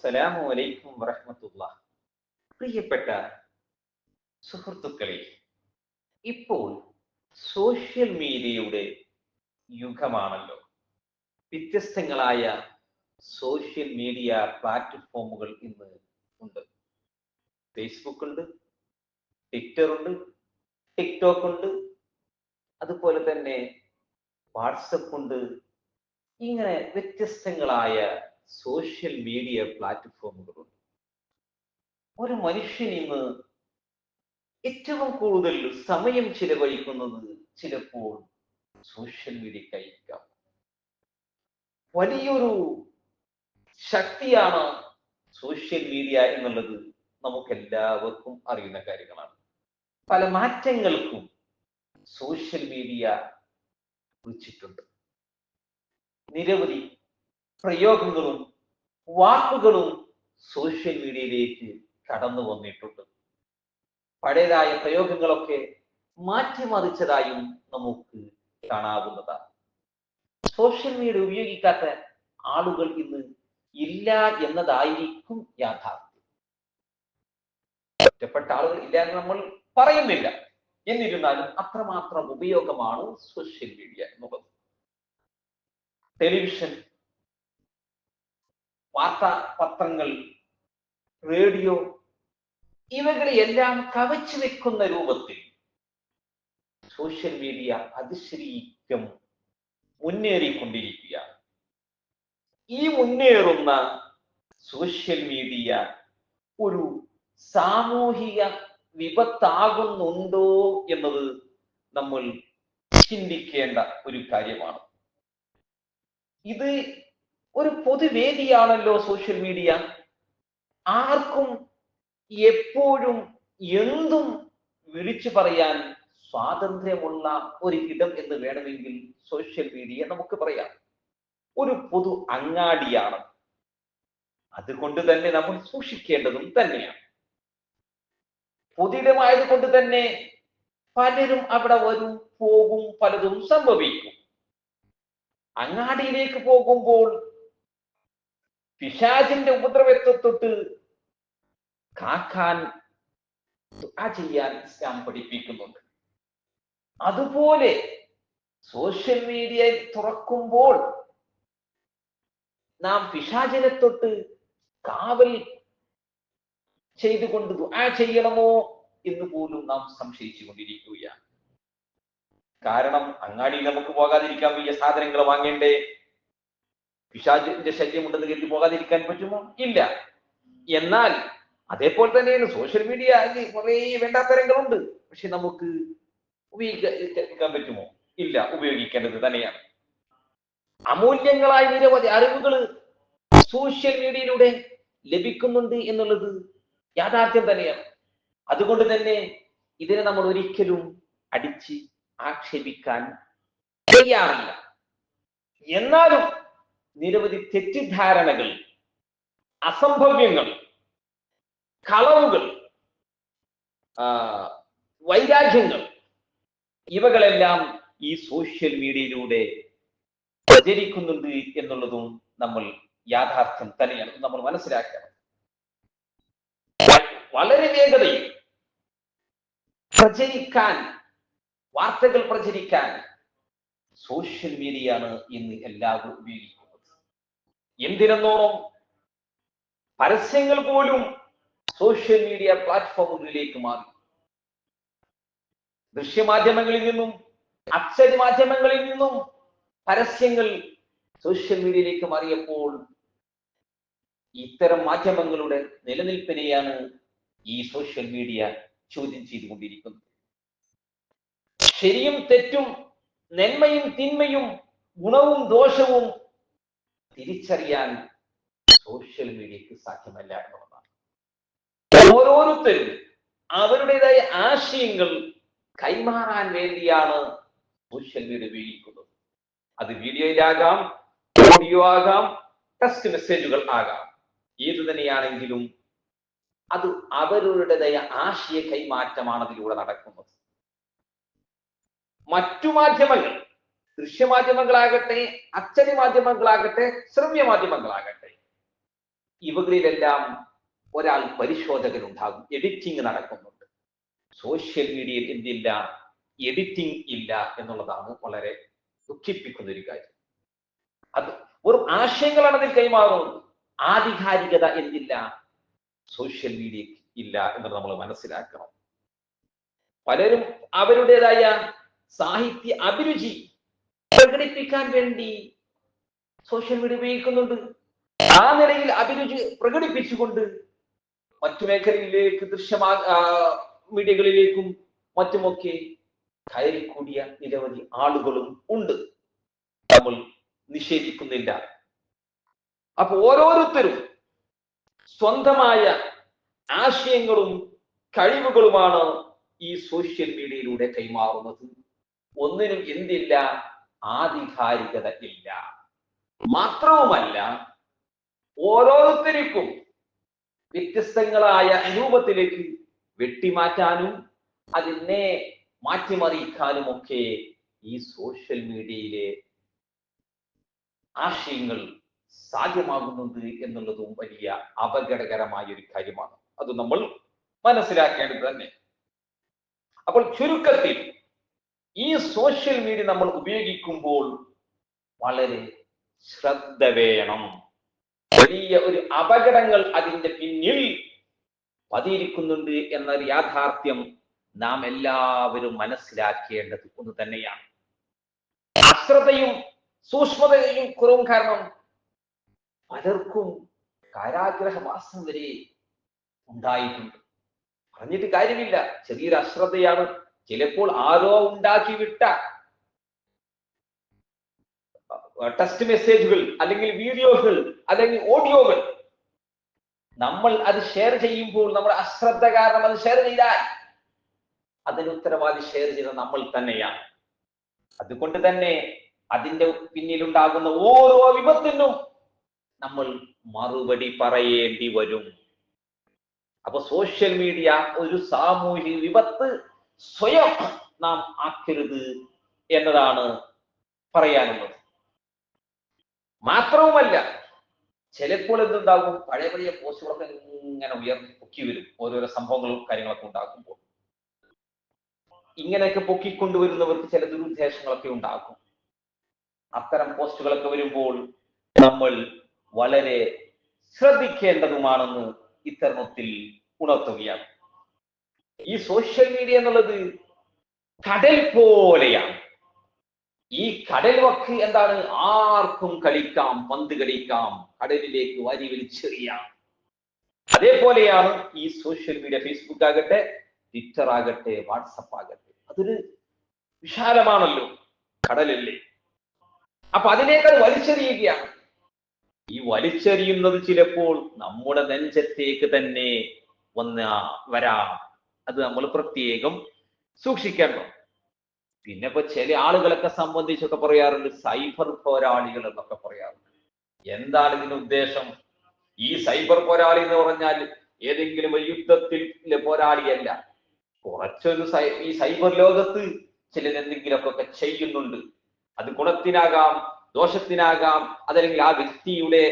അസ്സലാമു അലൈക്കും വറഹ്മത്തുള്ള പ്രിയപ്പെട്ട സുഹൃത്തുക്കളെ ഇപ്പോൾ സോഷ്യൽ മീഡിയയുടെ യുഗമാണല്ലോ. വ്യത്യസ്തങ്ങളായ സോഷ്യൽ മീഡിയ പ്ലാറ്റ്ഫോമുകൾ ഇന്ന് ഉണ്ട്. ഫേസ്ബുക്ക് ഉണ്ട് ട്വിറ്റർ ഉണ്ട് ടിക്ടോക്ക് ഉണ്ട് അതുപോലെ തന്നെ വാട്സപ്പ് ഉണ്ട്. ഇങ്ങനെ വ്യത്യസ്തങ്ങളായ സോഷ്യൽ മീഡിയ പ്ലാറ്റ്ഫോമുകളുണ്ട്. ഒരു മനുഷ്യൻ ഇന്ന് ഏറ്റവും കൂടുതൽ സമയം ചിലവഴിക്കുന്നത് ചിലപ്പോൾ സോഷ്യൽ മീഡിയക്കായിരിക്കാം വലിയൊരു ശക്തിയാണ് സോഷ്യൽ മീഡിയ എന്നുള്ളത് നമുക്കെല്ലാവർക്കും അറിയുന്ന കാര്യങ്ങളാണ്. പല മാറ്റങ്ങൾക്കും സോഷ്യൽ മീഡിയ കുറിച്ചിട്ടുണ്ട് നിരവധി പ്രയോഗങ്ങളും വാക്കുകളും സോഷ്യൽ മീഡിയയിലേക്ക് കടന്നു വന്നിട്ടുണ്ട്. പഴയതായ പ്രയോഗങ്ങളൊക്കെ മാറ്റിമറിച്ചതായും നമുക്ക് കാണാവുന്നതാണ്. സോഷ്യൽ മീഡിയ ഉപയോഗിക്കാത്ത ആളുകൾ ഇന്ന് ഇല്ല എന്നതായിരിക്കും യാഥാർത്ഥ്യം. ഒറ്റപ്പെട്ട ആളുകൾ ഇല്ല എന്ന് നമ്മൾ പറയുന്നില്ല. എന്നിരുന്നാലും അത്രമാത്രം ഉപയോഗമാണ് സോഷ്യൽ മീഡിയ എന്നുള്ളത്. ടെലിവിഷൻ വാർത്താ പത്രങ്ങൾ റേഡിയോ ഇവകളെല്ലാം കവച്ചു വെക്കുന്ന രൂപത്തിൽ സോഷ്യൽ മീഡിയ അതിശ്രീക്കും മുന്നേറിക്കൊണ്ടിരിക്കുക ഈ മുന്നേറുന്ന സോഷ്യൽ മീഡിയ ഒരു സാമൂഹിക വിപത്താകുന്നുണ്ടോ എന്നത് നമ്മൾ ചിന്തിക്കേണ്ട ഒരു കാര്യമാണ്. ഇത് ഒരു പൊതുവേദിയാണല്ലോ സോഷ്യൽ മീഡിയ ആർക്കും എപ്പോഴും എന്തും വിളിച്ചു പറയാൻ സ്വാതന്ത്ര്യമുള്ള ഒരു ഇടം എന്ന് വേണമെങ്കിൽ സോഷ്യൽ മീഡിയ നമുക്ക് പറയാം. ഒരു പൊതു അങ്ങാടിയാണ്. അതുകൊണ്ട് തന്നെ നമ്മൾ സൂക്ഷിക്കേണ്ടതും തന്നെയാണ്. പൊതുയിടമായത് കൊണ്ട് തന്നെ പലരും അവിടെ വരും പോകും പലതും സംഭവിക്കും. അങ്ങാടിയിലേക്ക് പോകുമ്പോൾ പിശാചിന്റെ ഉപദ്രവത്തെ തൊട്ട് കാക്കാൻ ചെയ്യാൻ ഇസ്ലാം പഠിപ്പിക്കുന്നുണ്ട്. അതുപോലെ സോഷ്യൽ മീഡിയ തുറക്കുമ്പോൾ നാം പിശാചിനെ തൊട്ട് കാവൽ ചെയ്തുകൊണ്ട് ദുആ ചെയ്യണമോ എന്ന് പോലും നാം സംശയിച്ചു കൊണ്ടിരിക്കുകയാണ്. കാരണം അങ്ങാടിയിൽ നമുക്ക് പോകാതിരിക്കാൻ വലിയ സാധനങ്ങൾ വാങ്ങേണ്ടേ? പിശാചിന്റെ ശല്യമുണ്ടെന്ന് കരുതി പോകാതിരിക്കാൻ പറ്റുമോ? ഇല്ല. എന്നാൽ അതേപോലെ തന്നെയാണ് സോഷ്യൽ മീഡിയ കുറേ വേണ്ടാത്തരങ്ങളുണ്ട്. പക്ഷെ നമുക്ക് ഉപയോഗിക്കാൻ പറ്റുമോ? ഇല്ല ഉപയോഗിക്കേണ്ടത് തന്നെയാണ്. അമൂല്യങ്ങളായ നിരവധി അറിവുകൾ സോഷ്യൽ മീഡിയയിലൂടെ ലഭിക്കുന്നുണ്ട് എന്നുള്ളത് യാഥാർത്ഥ്യം തന്നെയാണ്. അതുകൊണ്ട് തന്നെ ഇതിനെ നമ്മൾ ഒരിക്കലും അടിച്ച് ആക്ഷേപിക്കാൻ തയ്യാറില്ല. എന്നാലും നിരവധി തെറ്റിദ്ധാരണകൾ അസംഭവ്യങ്ങൾ കളവുകൾ വൈരാഗ്യങ്ങൾ ഇവകളെല്ലാം ഈ സോഷ്യൽ മീഡിയയിലൂടെ പ്രചരിക്കുന്നുണ്ട് എന്നുള്ളതും നമ്മൾ യാഥാർത്ഥ്യം തന്നെയാണ്. നമ്മൾ മനസ്സിലാക്കണം. വളരെ വേഗതയിൽ പ്രചരിക്കാൻ വാർത്തകൾ പ്രചരിക്കാൻ സോഷ്യൽ മീഡിയയാണ് ഇന്ന് എല്ലാവരും ഉപയോഗിക്കുന്നത്. എന്തിനെന്നോണം പരസ്യങ്ങൾ പോലും സോഷ്യൽ മീഡിയ പ്ലാറ്റ്ഫോമുകളിലേക്ക് മാറി. ദൃശ്യമാധ്യമങ്ങളിൽ നിന്നും അച്ചടി മാധ്യമങ്ങളിൽ നിന്നും പരസ്യങ്ങൾ സോഷ്യൽ മീഡിയയിലേക്ക് മാറിയപ്പോൾ ഇത്തരം മാധ്യമങ്ങളുടെ നിലനിൽപ്പിനെയാണ് ഈ സോഷ്യൽ മീഡിയ ചോദ്യം ചെയ്തുകൊണ്ടിരിക്കുന്നത്. ശരിയും തെറ്റും നന്മയും തിന്മയും ഗുണവും ദോഷവും തിരിച്ചറിയാൻ സോഷ്യൽ മീഡിയക്ക് സാധ്യമല്ല എന്നുള്ളതാണ്. ഓരോരുത്തരും അവരുടേതായ ആശയങ്ങൾ കൈമാറാൻ വേണ്ടിയാണ് സോഷ്യൽ മീഡിയ ഉപയോഗിക്കുന്നത്. അത് വീഡിയോയിലാകാം ഓഡിയോ ആകാം ടെക്സ്റ്റ് മെസ്സേജുകൾ ആകാം. ഏത് തന്നെയാണെങ്കിലും അത് അവരുടേതായ ആശയ കൈമാറ്റമാണ് അതിലൂടെ നടക്കുന്നത്. മറ്റു മാധ്യമങ്ങൾ ദൃശ്യമാധ്യമങ്ങളാകട്ടെ അച്ചടി മാധ്യമങ്ങളാകട്ടെ ശ്രവ്യ മാധ്യമങ്ങളാകട്ടെ ഇവകളിലെല്ലാം ഒരാൾ പരിശോധകനുണ്ടാകും എഡിറ്റിംഗ് നടക്കുന്നുണ്ട്. സോഷ്യൽ മീഡിയയിൽ എന്തില്ല എഡിറ്റിംഗ് ഇല്ല എന്നുള്ളതാണ് വളരെ ദുഃഖിപ്പിക്കുന്ന ഒരു കാര്യം. അത് വെറും ആശയങ്ങളാണ് അതിൽ കൈമാറുന്നത്. ആധികാരികത എന്തില്ല സോഷ്യൽ മീഡിയ ഇല്ല എന്ന് നമ്മൾ മനസ്സിലാക്കണം. പലരും അവരുടേതായ സാഹിത്യ അഭിരുചി പ്രകടിപ്പിക്കാൻ വേണ്ടി സോഷ്യൽ മീഡിയ ഉപയോഗിക്കുന്നുണ്ട്. ആ നിലയിൽ അഭിരുചി പ്രകടിപ്പിച്ചുകൊണ്ട് മറ്റു മേഖലയിലേക്ക് ദൃശ്യമാ മീഡിയകളിലേക്കും മറ്റുമൊക്കെ കയറിക്കൂടിയ നിരവധി ആളുകളും ഉണ്ട്. നമ്മൾ നിഷേധിക്കുന്നില്ല. അപ്പൊ ഓരോരുത്തരും സ്വന്തമായ ആശയങ്ങളും കഴിവുകളുമാണ് ഈ സോഷ്യൽ മീഡിയയിലൂടെ കൈമാറുന്നത്. ഒന്നിനും എന്തില്ല ആധികാരികത ഇല്ല മാത്രവുമല്ല ഓരോരുത്തർക്കും വ്യത്യസ്തങ്ങളായ രൂപത്തിലേക്ക് വെട്ടിമാറ്റാനും അതിനെ മാറ്റിമറിയിക്കാനും ഒക്കെ ഈ സോഷ്യൽ മീഡിയയിലെ ആശയങ്ങൾ സാധ്യമാകുന്നുണ്ട് എന്നുള്ളതും വലിയ അപകടകരമായ ഒരു കാര്യമാണ്. അത് നമ്മൾ മനസ്സിലാക്കേണ്ടത് തന്നെ. അപ്പോൾ ചുരുക്കത്തിൽ ഈ സോഷ്യൽ മീഡിയ നമ്മൾ ഉപയോഗിക്കുമ്പോൾ വളരെ ശ്രദ്ധ വേണം. വലിയ ഒരു അപകടങ്ങൾ അതിന്റെ പിന്നിൽ പതിയിരിക്കുന്നുണ്ട് എന്നൊരു യാഥാർത്ഥ്യം നാം എല്ലാവരും മനസ്സിലാക്കേണ്ടത് ഒന്ന് തന്നെയാണ്. അശ്രദ്ധയും സൂക്ഷ്മതയും കുറവും കാരണം പലർക്കും കാരാഗ്രഹവാസം വരെ ഉണ്ടായിട്ടുണ്ട്. പറഞ്ഞിട്ട് കാര്യമില്ല. ചെറിയൊരു അശ്രദ്ധയാണ് ചിലപ്പോൾ ആരോ ഉണ്ടാക്കി വിട്ട ടെക്സ്റ്റ് മെസ്സേജുകൾ അല്ലെങ്കിൽ വീഡിയോകൾ അല്ലെങ്കിൽ ഓഡിയോകൾ നമ്മൾ അത് ഷെയർ ചെയ്യുമ്പോൾ നമ്മൾ അശ്രദ്ധ കാരണം അത് ഷെയർ ചെയ്താൽ അതിന് ഉത്തരവാദി ഷെയർ ചെയ്ത നമ്മൾ തന്നെയാണ്. അതുകൊണ്ട് തന്നെ അതിന്റെ പിന്നിലുണ്ടാകുന്ന ഓരോ വിപത്തിനും നമ്മൾ മറുപടി പറയേണ്ടി വരും. അപ്പൊ സോഷ്യൽ മീഡിയ ഒരു സാമൂഹിക വിപത്ത് സ്വയം നാം ആക്കരുത് എന്നതാണ് പറയാനുള്ളത്. മാത്രവുമല്ല ചിലപ്പോൾ എന്തുണ്ടാകും? പഴയ പഴയ പോസ്റ്റുകളൊക്കെ ഇങ്ങനെ ഉയർത്തി പൊക്കി വരും. ഓരോരോ സംഭവങ്ങളും കാര്യങ്ങളൊക്കെ ഉണ്ടാക്കുമ്പോൾ ഇങ്ങനെയൊക്കെ പൊക്കിക്കൊണ്ടുവരുന്നവർക്ക് ചില ദുരുദ്ദേശങ്ങളൊക്കെ ഉണ്ടാകും. അത്തരം പോസ്റ്റുകളൊക്കെ വരുമ്പോൾ നമ്മൾ വളരെ ശ്രദ്ധിക്കേണ്ടതുമാണെന്ന് ഇത്തരണത്തിൽ ഉണർത്തുകയാണ്. ഈ സോഷ്യൽ മീഡിയ എന്നുള്ളത് കടൽ പോലെയാണ്. ഈ കടൽ വക്ക് എന്താണ്? ആർക്കും കളിക്കാം പന്ത് കളിക്കാം കടലിലേക്ക് വരി വലിച്ചെറിയാം. അതേപോലെയാണ് ഈ സോഷ്യൽ മീഡിയ ഫേസ്ബുക്ക് ആകട്ടെ ട്വിറ്റർ ആകട്ടെ വാട്സപ്പ് ആകട്ടെ. അതൊരു വിശാലമാണല്ലോ കടലല്ലേ. അപ്പൊ അതിനേക്കാൾ അത് വലിച്ചെറിയുകയാണ്. ഈ വലിച്ചെറിയുന്നത് ചിലപ്പോൾ നമ്മുടെ നെഞ്ചത്തേക്ക് തന്നെ വന്ന വരാം. അത് നമ്മൾ പ്രത്യേകം സൂക്ഷിക്കണം പിന്നെ ഇപ്പൊ ചില ആളുകളൊക്കെ സംബന്ധിച്ചൊക്കെ പറയാറുണ്ട് സൈബർ പോരാളികൾ എന്നൊക്കെ പറയാറുണ്ട്. എന്താണ് ഇതിന്റെ ഉദ്ദേശം? ഈ സൈബർ പോരാളി എന്ന് പറഞ്ഞാൽ ഏതെങ്കിലും ഒരു യുദ്ധത്തിൽ പോരാളിയല്ല. കുറച്ചൊരു ഈ സൈബർ ലോകത്ത് ചിലർ എന്തെങ്കിലുമൊക്കെ ചെയ്യുന്നുണ്ട്. അത് ഗുണത്തിനാകാം ദോഷത്തിനാകാം അതല്ലെങ്കിൽ ആ വ്യക്തിയുടെ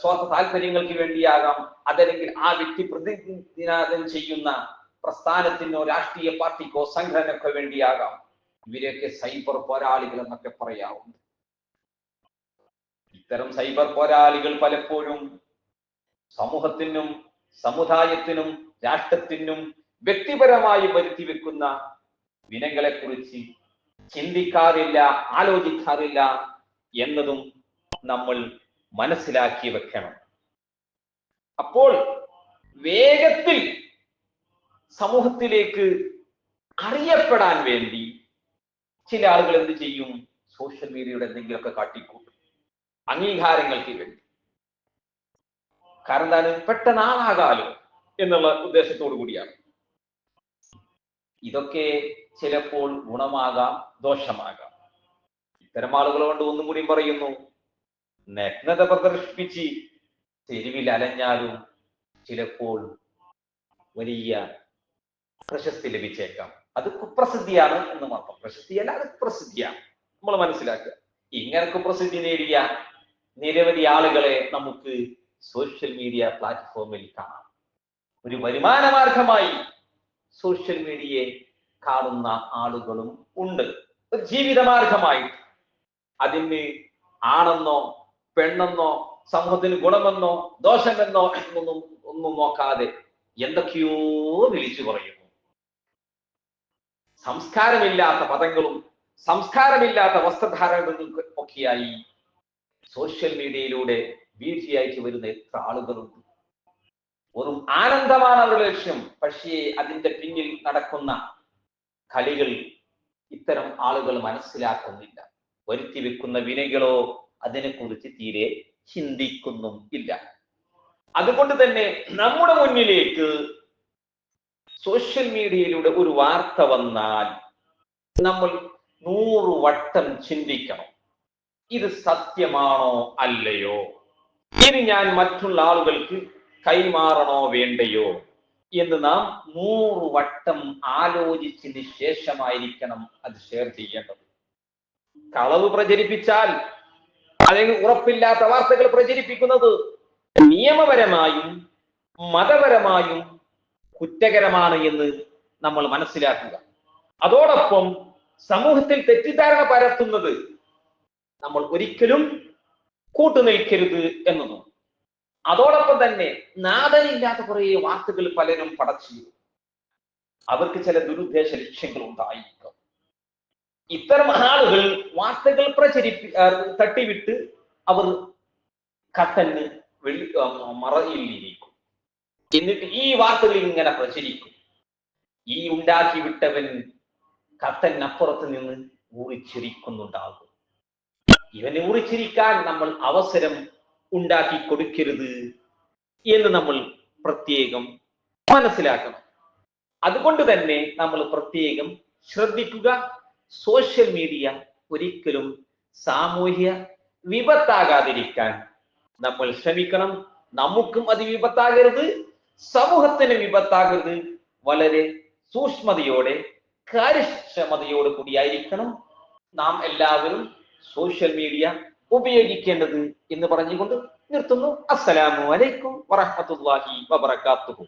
സ്വാർത്ഥ താല്പര്യങ്ങൾക്ക് വേണ്ടിയാകാം അതല്ലെങ്കിൽ ആ വ്യക്തി പ്രതിനിധാനം ചെയ്യുന്ന പ്രസ്ഥാനത്തിനോ രാഷ്ട്രീയ പാർട്ടിക്കോ സംഘടനക്കോ വേണ്ടിയാകാം. ഇവരെയൊക്കെ സൈബർ പോരാളികൾ എന്നൊക്കെ പറയാറുണ്ട്. ഇത്തരം സൈബർ പോരാളികൾ പലപ്പോഴും സമൂഹത്തിനും സമുദായത്തിനും രാഷ്ട്രത്തിനും വ്യക്തിപരമായി വരുത്തി വെക്കുന്ന വിനങ്ങളെ കുറിച്ച് ചിന്തിക്കാറില്ല ആലോചിക്കാറില്ല എന്നതും നമ്മൾ മനസ്സിലാക്കി വെക്കണം. അപ്പോൾ വേഗത്തിൽ സമൂഹത്തിലേക്ക് അറിയപ്പെടാൻ വേണ്ടി ചില ആളുകൾ എന്ത് ചെയ്യും? സോഷ്യൽ മീഡിയയുടെ എന്തെങ്കിലുമൊക്കെ കാട്ടിക്കൂട്ടും. അംഗീകാരങ്ങൾക്ക് വേണ്ടി. കാരണം എന്താണ്? പെട്ടെന്ന് ആളാകാലോ എന്നുള്ള ഉദ്ദേശത്തോടു കൂടിയാണ്. ഇതൊക്കെ ചിലപ്പോൾ ഗുണമാകാം ദോഷമാകാം. ഇത്തരം ആളുകൾ കൊണ്ട് ഒന്നും കൂടി പറയുന്നു. നഗ്നത പ്രദർശിപ്പിച്ച് തെരുവിൽ അലഞ്ഞാലും ചിലപ്പോൾ വലിയ പ്രശസ്തി ലഭിച്ചേക്കാം. അത് കുപ്രസിദ്ധിയാണ് എന്ന് മാത്രം. പ്രശസ്തിയല്ല അത് കുപ്രസിദ്ധിയാണ്. നമ്മൾ മനസ്സിലാക്കുക. ഇങ്ങനെ കുപ്രസിദ്ധി നേടിയ നിരവധി ആളുകളെ നമുക്ക് സോഷ്യൽ മീഡിയ പ്ലാറ്റ്ഫോമിൽ കാണാം. ഒരു വരുമാന മാർഗമായി സോഷ്യൽ മീഡിയയെ കാണുന്ന ആളുകളും ഉണ്ട്. ഒരു ജീവിതമാർഗമായി അതിന് ആണെന്നോ പെണ്ണെന്നോ സമൂഹത്തിന് ഗുണമെന്നോ ദോഷമെന്നോ എന്നൊന്നും ഒന്നും നോക്കാതെ എന്തൊക്കെയോ വിളിച്ചു പറയുന്നു സംസ്കാരമില്ലാത്ത പദങ്ങളും സംസ്കാരമില്ലാത്ത വസ്ത്രധാരണങ്ങളും ഒക്കെയായി സോഷ്യൽ മീഡിയയിലൂടെ വീഴ്ചയായിട്ട് വരുന്ന എത്ര ആളുകളുണ്ട്. വെറും ആനന്ദമാണ് അവരുടെ ലക്ഷ്യം. പക്ഷേ അതിന്റെ പിന്നിൽ നടക്കുന്ന കളികൾ ഇത്തരം ആളുകൾ മനസ്സിലാക്കുന്നില്ല. വരുത്തി വെക്കുന്ന വിനകളോ അതിനെക്കുറിച്ച് തീരെ ചിന്തിക്കുന്നും ഇല്ല. അതുകൊണ്ട് തന്നെ നമ്മുടെ മുന്നിലേക്ക് സോഷ്യൽ മീഡിയയിലൂടെ ഒരു വാർത്ത വന്നാൽ നമ്മൾ നൂറ് വട്ടം ചിന്തിക്കണം. ഇത് സത്യമാണോ അല്ലയോ? ഇത് ഞാൻ മറ്റുള്ള ആളുകൾക്ക് കൈമാറണോ വേണ്ടയോ? എന്ന് നാം നൂറ് വട്ടം ആലോചിച്ചതിന് ശേഷമായിരിക്കണം അത് ഷെയർ ചെയ്യേണ്ടത്. കളവ് പ്രചരിപ്പിച്ചാൽ അല്ലെങ്കിൽ ഉറപ്പില്ലാത്ത വാർത്തകൾ പ്രചരിപ്പിക്കുന്നത് നിയമപരമായും മതപരമായും കുറ്റകരമാണ് എന്ന് നമ്മൾ മനസ്സിലാക്കുക. അതോടൊപ്പം സമൂഹത്തിൽ തെറ്റിദ്ധാരണ പരത്തുന്നത് നമ്മൾ ഒരിക്കലും കൂട്ടുനിൽക്കരുത് എന്നതും. അതോടൊപ്പം തന്നെ നാദനില്ലാത്ത കുറെ വാർത്തകൾ പലരും പടച്ചു അവർക്ക് ചില ദുരുദ്ദേശ ലക്ഷ്യങ്ങൾ ഉണ്ടായിരിക്കും. ഇത്തരം ആളുകൾ വാർത്തകൾ പ്രചരിപ്പി തട്ടിവിട്ട് അവർ കട്ടന് വെളി ആ, മറയിലിരിക്കും എന്നിട്ട് ഈ വാർത്തകൾ ഇങ്ങനെ പ്രചരിക്കും. ഈ ഉണ്ടാക്കി വിട്ടവൻ കത്തനപ്പുറത്ത് നിന്ന് ഊറിച്ചിരിക്കുന്നുണ്ടാകും. ഇവനെ ഊറിച്ചിരിക്കാൻ നമ്മൾ അവസരം ഉണ്ടാക്കി കൊടുക്കരുത് എന്ന് നമ്മൾ പ്രത്യേകം മനസ്സിലാക്കണം. അതുകൊണ്ട് തന്നെ നമ്മൾ പ്രത്യേകം ശ്രദ്ധിക്കുക. സോഷ്യൽ മീഡിയ ഒരിക്കലും സാമൂഹ്യ വിപത്താകാതിരിക്കാൻ നമ്മൾ ശ്രമിക്കണം. നമുക്കും അത് വിപത്താകരുത്. സമൂഹത്തിന് വിപത്താകരുത് വളരെ സൂക്ഷ്മതയോടെ കാര്യക്ഷമതയോട് കൂടിയായിരിക്കണം നാം എല്ലാവരും സോഷ്യൽ മീഡിയ ഉപയോഗിക്കേണ്ടത് എന്ന് പറഞ്ഞുകൊണ്ട് നിർത്തുന്നു. അസ്സലാമു അലൈക്കും വറഹ്മത്തുള്ളാഹി വബറകാതുഹു